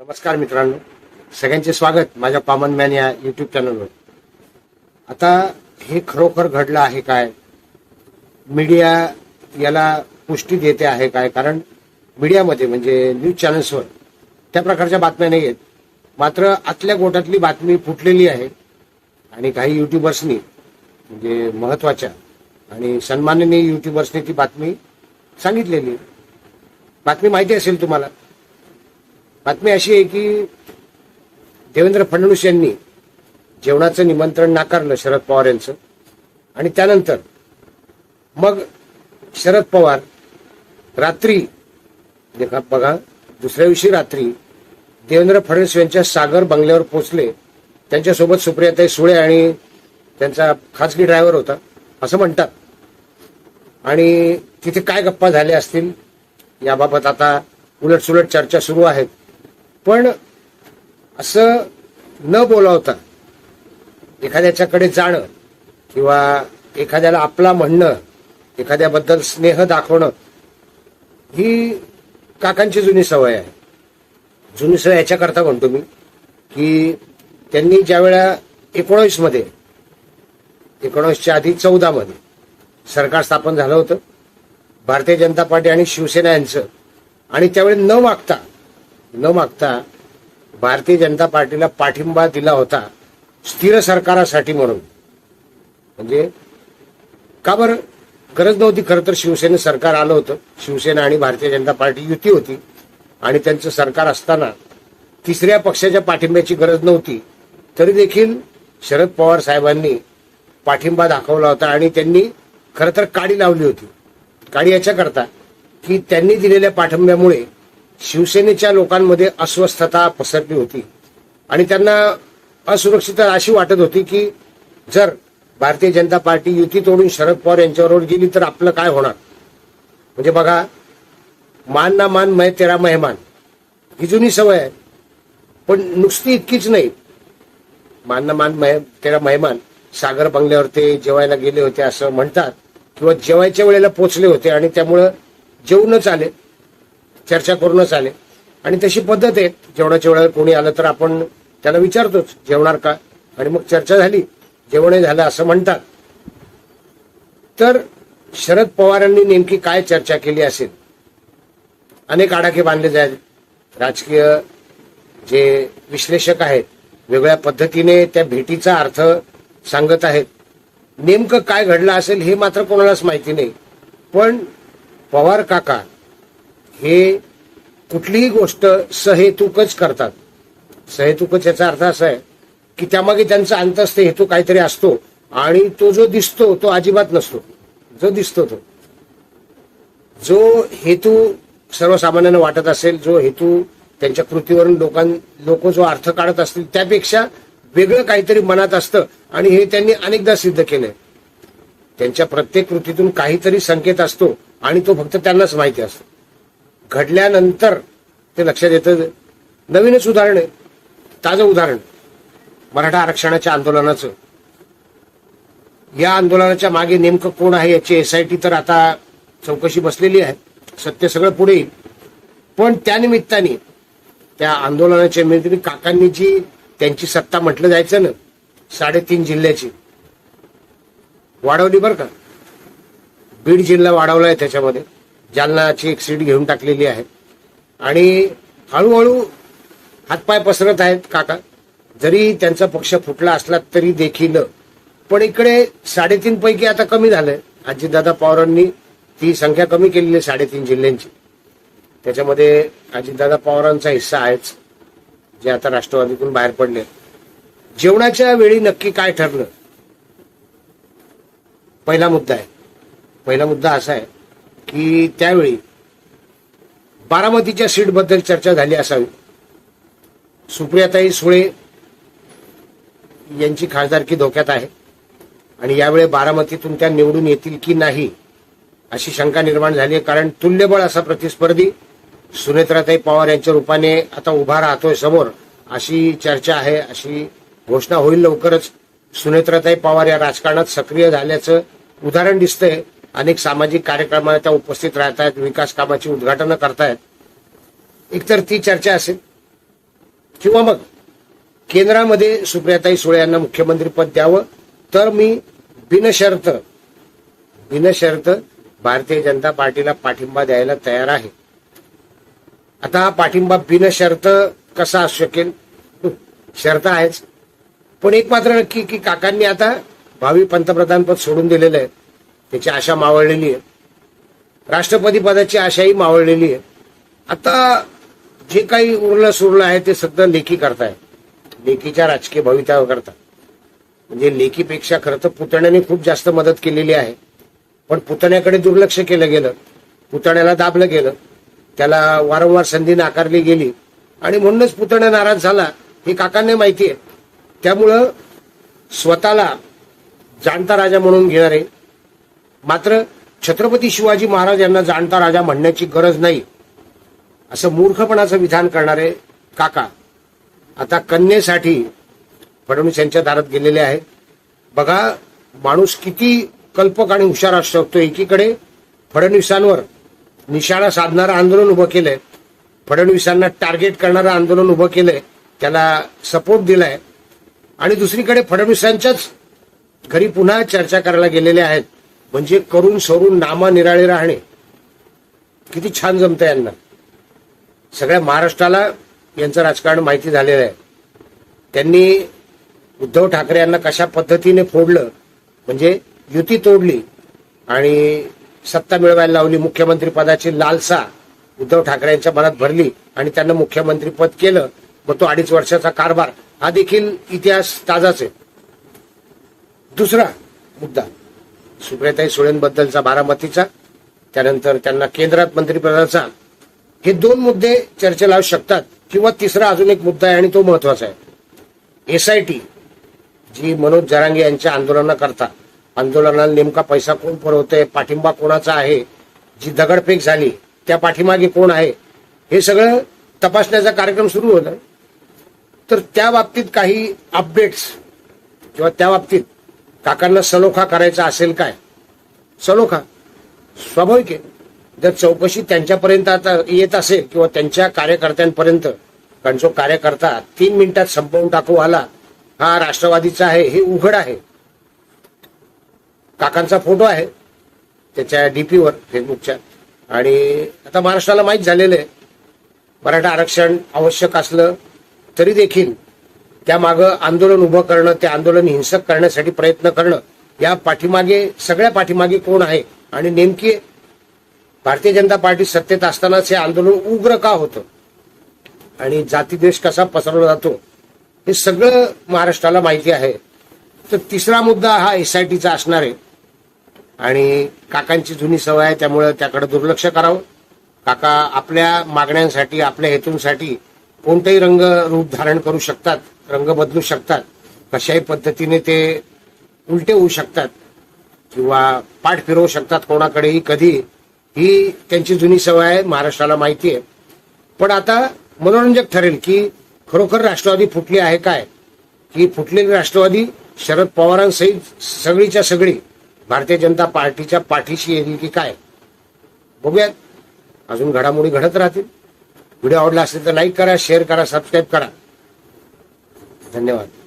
नमस्कार मित्रांनो. सगळ्यांचे स्वागत माझ्या कॉमन मॅन या युट्यूब चॅनलवर आता हे खरोखर घडलं आहे काय? मीडिया याला पुष्टी देते आहे काय? कारण मीडियामध्ये म्हणजे न्यूज चॅनल्सवर त्या प्रकारच्या बातम्या नाही आहेत. मात्र आतल्या गोटातली बातमी फुटलेली आहे. आणि काही युट्यूबर्सनी म्हणजे महत्त्वाच्या आणि सन्माननीय युट्यूबर्सनी ती बातमी सांगितलेली. आहे. बातमी माहिती असेल तुम्हाला? बातमी अशी आहे की देवेंद्र फडणवीस यांनी जेवणाचं निमंत्रण नाकारलं शरद पवार यांचं. आणि त्यानंतर मग शरद पवार रात्री देखा बघा दुसऱ्या दिवशी रात्री देवेंद्र फडणवीस यांच्या सागर बंगल्यावर पोहोचले. त्यांच्यासोबत सुप्रियाताई सुळे आणि त्यांचा खासगी ड्रायव्हर होता असं म्हणतात. आणि तिथे काय गप्पा झाल्या असतील याबाबत आता उलटसुलट चर्चा सुरू आहेत. पण असं न बोलावता एखाद्याच्याकडे जाणं किंवा एखाद्याला आपला म्हणणं एखाद्याबद्दल स्नेह दाखवणं ही काकांची जुनी सवय आहे. जुनी सवय याच्याकरता म्हणतो मी की त्यांनी ज्यावेळा वेळा एकोणावीसच्या आधी चौदामध्ये सरकार स्थापन झालं होतं भारतीय जनता पार्टी आणि शिवसेना यांचं आणि त्यावेळी न मागता न मागता भारतीय जनता पार्टीला पाठिंबा दिला होता स्थिर सरकारासाठी म्हणून. म्हणजे का बरं? गरज नव्हती खरं तर शिवसेने सरकार आलं होतं. शिवसेना आणि भारतीय जनता पार्टी युती होती. आणि त्यांचं सरकार असताना तिसऱ्या पक्षाच्या पाठिंब्याची गरज नव्हती. तरी देखील शरद पवार साहेबांनी पाठिंबा दाखवला होता आणि त्यांनी खरं तर काडी लावली होती. काडी याच्याकरता की त्यांनी दिलेल्या पाठिंब्यामुळे शिवसेनेच्या लोकांमध्ये अस्वस्थता पसरली होती. आणि त्यांना असुरक्षितता अशी वाटत होती की जर भारतीय जनता पार्टी युती तोडून शरद पवार यांच्याबरोबर गेली तर आपलं काय होणार? म्हणजे बघा मान ना मान मै तेरा मेहमान ही जुनी सवय आहे. पण नुसती इतकीच नाही. मान ना मान मह तेरा मेहमान सागर बंगल्यावर ते जेवायला गेले होते असं म्हणतात. किंवा जेवायच्या वेळेला पोचले होते आणि त्यामुळं जेवूनच आले. चर्चा करूनच आले. आणि तशी पद्धत आहे. जेवणाच्या वेळेला कोणी आलं तर आपण त्याला विचारतोच जेवणार का? आणि मग चर्चा झाली. जेवणही झालं असं म्हणतात. तर शरद पवारांनी नेमकी काय चर्चा केली असेल? अनेक आडाखे बांधले जाईल राजकीय जे विश्लेषक आहेत वेगळ्या पद्धतीने त्या भेटीचा अर्थ सांगत आहेत. नेमकं काय घडलं असेल हे मात्र कोणालाच माहिती नाही. पण पवार काका हे कुठलीही गोष्ट सहेतुकच करतात. सहेतुकच याचा अर्थ असा आहे की त्यामागे त्यांचा अंतस्थ हेतू काहीतरी असतो आणि तो जो दिसतो तो अजिबात नसतो. जो दिसतो तो. जो हेतू सर्वसामान्यांना वाटत असेल जो हेतू त्यांच्या कृतीवरून लोकां लोक जो अर्थ काढत असतील त्यापेक्षा वेगळं काहीतरी मनात असतं आणि हे त्यांनी अनेकदा सिद्ध केलंय. त्यांच्या प्रत्येक कृतीतून काहीतरी संकेत असतो आणि तो फक्त त्यांनाच माहिती असतो. घडल्यानंतर ते लक्षात येतं. नवीनच उदाहरण आहे. ताजं उदाहरण. मराठा आरक्षणाच्या आंदोलनाचं. या आंदोलनाच्या मागे नेमकं कोण आहे याची एसआयटी तर आता चौकशी बसलेली आहे. सत्य सगळं पुढे येईल. पण त्यानिमित्ताने त्या आंदोलनाच्या निमित्ताने काकांनी जी त्यांची सत्ता म्हटलं जायचं ना साडेतीन जिल्ह्याची. वाढवली बरं का? बीड जिल्हा वाढवला आहे त्याच्यामध्ये. जालनाची एक सीट घेऊन टाकलेली आहे. आणि हळूहळू हातपाय पसरत आहेत काका. जरी त्यांचा पक्ष फुटला असला तरी देखील. पण इकडे साडेतीन पैकी आता कमी झालंय. अजितदादा पवारांनी ती संख्या कमी केलेली आहे साडेतीन जिल्ह्यांची. त्याच्यामध्ये अजितदादा पवारांचा हिस्सा आहेच जे आता राष्ट्रवादीतून बाहेर पडले. जेवणाच्या वेळी नक्की काय ठरलं? पहिला मुद्दा आहे. पहिला मुद्दा असा आहे की त्यावेळी बारामतीच्या सीटबद्दल चर्चा झाली असावी. सुप्रियाताई सुळे यांची खासदारकी धोक्यात आहे आणि यावेळी बारामतीतून त्या निवडून येतील की नाही अशी शंका निर्माण झाली आहे. कारण तुल्यबळ असा प्रतिस्पर्धी सुनेत्राताई पवार यांच्या रूपाने आता उभा राहतोय समोर अशी चर्चा आहे अशी घोषणा होईल लवकरच. सुनेत्राताई पवार या राजकारणात सक्रिय झाल्याचं उदाहरण दिसतंय. अनेक सामाजिक कार्यक्रमात त्या उपस्थित राहत आहेत विकास कामाची उद्घाटनं करतायत. एकतर ती चर्चा असेल. किंवा मग केंद्रामध्ये सुप्रियाताई सुळे यांना मुख्यमंत्रीपद द्यावं तर मी बिनशर्त बिनशर्त भारतीय जनता पार्टीला पाठिंबा द्यायला तयार आहे. आता हा पाठिंबा बिनशर्त कसा असू शकेल? शर्त आहेच. पण एक मात्र नक्की की काकांनी आता भावी पंतप्रधान पद सोडून दिलेलं आहे. त्याची आशा मावळलेली आहे. राष्ट्रपती पदाची आशाही मावळलेली आहे. आता जे काही उरलं सुरलं आहे ते सध्या लेखी करताय लेखीच्या राजकीय भवितव्य करता म्हणजे लेखीपेक्षा खरं तर पुतण्याने खूप जास्त मदत केलेली आहे. पण पुतण्याकडे दुर्लक्ष केलं गेलं. पुतण्याला दाबलं गेलं. त्याला वारंवार संधी नाकारली गेली. आणि म्हणूनच पुतण्या नाराज झाला हे काकांना माहिती आहे. त्यामुळं स्वतःला जाणता राजा म्हणून घेणारे मात्र छत्रपती शिवाजी महाराज यांना जाणता राजा म्हणण्याची गरज नाही असं मूर्खपणाचं विधान करणारे काका आता कन्येसाठी फडणवीस यांच्या दारात गेलेले आहे बघा माणूस किती कल्पक आणि हुशार असू शकतो. एकीकडे फडणवीसांवर निशाणा साधणारं आंदोलन उभं केलंय. फडणवीसांना टार्गेट करणारं आंदोलन उभं केलंय. त्याला सपोर्ट दिलाय. आणि दुसरीकडे फडणवीसांच्याच घरी पुन्हा चर्चा करायला गेलेले आहेत. म्हणजे करून सरून नामा निराळे राहणे. किती छान जमतं यांना. सगळ्या महाराष्ट्राला यांचं राजकारण माहिती झालेलं आहे. त्यांनी उद्धव ठाकरे यांना कशा पद्धतीने फोडलं म्हणजे युती तोडली आणि सत्ता मिळवायला लावली मुख्यमंत्री पदाची लालसा उद्धव ठाकरे यांच्या मनात भरली आणि त्यांना मुख्यमंत्री पद केलं मग तो अडीच वर्षाचा कारभार. हा देखील इतिहास ताजाच आहे. दुसरा मुद्दा. सुप्रियाताई सुळेंबद्दलचा बारामतीचा त्यानंतर त्यांना केंद्रात मंत्रिपदाचा. हे दोन मुद्दे चर्चेला लावू शकतात किंवा तिसरा अजून एक मुद्दा आहे आणि तो महत्त्वाचा आहे. एसआयटी जी मनोज जरांगे यांच्या आंदोलनाकरता. आंदोलनाला नेमका पैसा कोण पुरवतोय पाठिंबा कोणाचा आहे जी दगडफेक झाली त्या पाठीमागे कोण आहे हे सगळं तपासण्याचा कार्यक्रम सुरू होता तर त्या बाबतीत काही अपडेट्स किंवा त्या बाबतीत काकांना सलोखा करायचा असेल काय? सलोखा? स्वाभाविक आहे. जर चौकशी त्यांच्यापर्यंत आता येत असेल किंवा त्यांच्या कार्यकर्त्यांपर्यंत कारण जो कार्यकर्ता तीन मिनिटात संपवून टाकू आला हा राष्ट्रवादीचा आहे हे उघड आहे. काकांचा फोटो आहे त्याच्या डीपीवर फेसबुकच्या. आणि आता महाराष्ट्राला माहीत झालेलं आहे मराठा आरक्षण आवश्यक असलं तरी देखील त्यामागं आंदोलन उभं करणं ते आंदोलन हिंसक करण्यासाठी प्रयत्न करणं या पाठीमागे सगळ्या पाठीमागे कोण आहे? आणि नेमकी भारतीय जनता पार्टी सत्तेत असतानाच हे आंदोलन उग्र का होतं? आणि जातीद्वेष कसा पसरवला जातो? हे सगळं महाराष्ट्राला माहिती आहे. तर तिसरा मुद्दा हा एसआयटीचा असणार आहे. आणि काकांची जुनी सवय आहे त्यामुळे त्याकडे दुर्लक्ष करावं. काका आपल्या मागण्यांसाठी आपल्या हेतूंसाठी कोणतेही रंग रूप धारण करू शकतात. रंग बदलू शकतात. कशाही पद्धतीने ते उलटे होऊ शकतात किंवा पाठ फिरवू शकतात कोणाकडेही कधी. ही त्यांची जुनी सवय आहे महाराष्ट्राला माहिती आहे. पण आता मनोरंजक ठरेल की खरोखर राष्ट्रवादी फुटली आहे काय? की फुटलेली राष्ट्रवादी शरद पवारांसहित सगळीच्या सगळी भारतीय जनता पार्टीच्या पाठीशी येईल की काय? बघूयात. अजून घडामोडी घडत राहतील. व्हिडिओ आवडला असेल तर लाईक करा शेअर करा सबस्क्राईब करा. धन्यवाद.